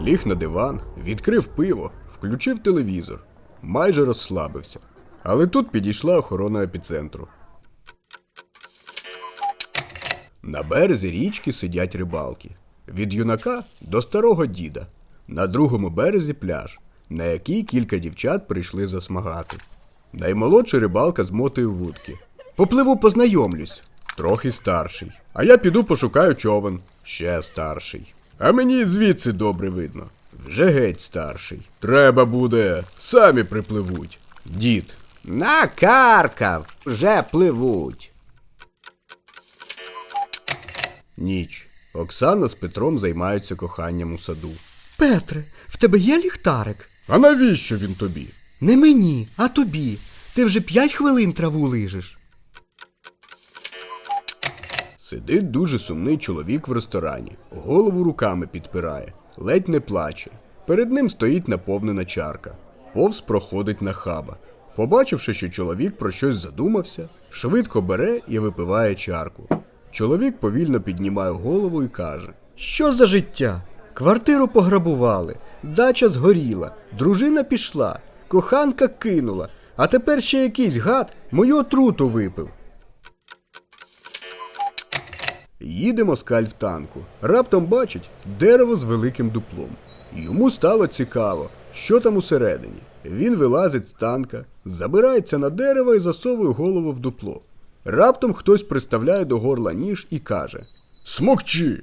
Ліг на диван, відкрив пиво, включив телевізор, майже розслабився. Але тут підійшла охорона епіцентру. На березі річки сидять рибалки. Від юнака до старого діда. На другому березі пляж, на який кілька дівчат прийшли засмагати. Наймолодша рибалка змотує вудки. Попливу познайомлюсь. Трохи старший. А я піду пошукаю човен. Ще старший. А мені звідси добре видно. Вже геть старший. Треба буде, самі припливуть. Дід. Накаркав, вже пливуть. Ніч. Оксана з Петром займаються коханням у саду. Петре, в тебе є ліхтарик? А навіщо він тобі? Не мені, а тобі. Ти вже п'ять хвилин траву лижеш. Сидить дуже сумний чоловік в ресторані, голову руками підпирає, ледь не плаче. Перед ним стоїть наповнена чарка. Повз проходить нахаба. Побачивши, що чоловік про щось задумався, швидко бере і випиває чарку. Чоловік повільно піднімає голову і каже: Що за життя? Квартиру пограбували, дача згоріла, дружина пішла, коханка кинула, а тепер ще якийсь гад мою отруту випив. Їде москаль в танку. Раптом бачить дерево з великим дуплом. Йому стало цікаво, що там усередині. Він вилазить з танка, забирається на дерево і засовує голову в дупло. Раптом хтось приставляє до горла ніж і каже: Смокчи!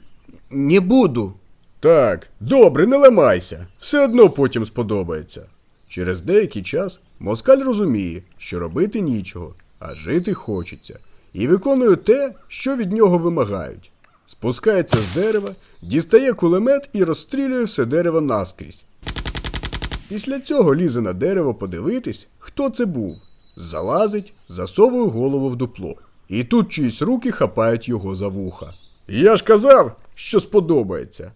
Не буду. Так, добре, не ламайся. Все одно потім сподобається. Через деякий час москаль розуміє, що робити нічого, а жити хочеться, і виконує те, що від нього вимагають. Спускається з дерева, дістає кулемет і розстрілює все дерево наскрізь. Після цього лізе на дерево подивитись, хто це був. Залазить, засовує голову в дупло. І тут чиїсь руки хапають його за вуха. Я ж казав, що сподобається.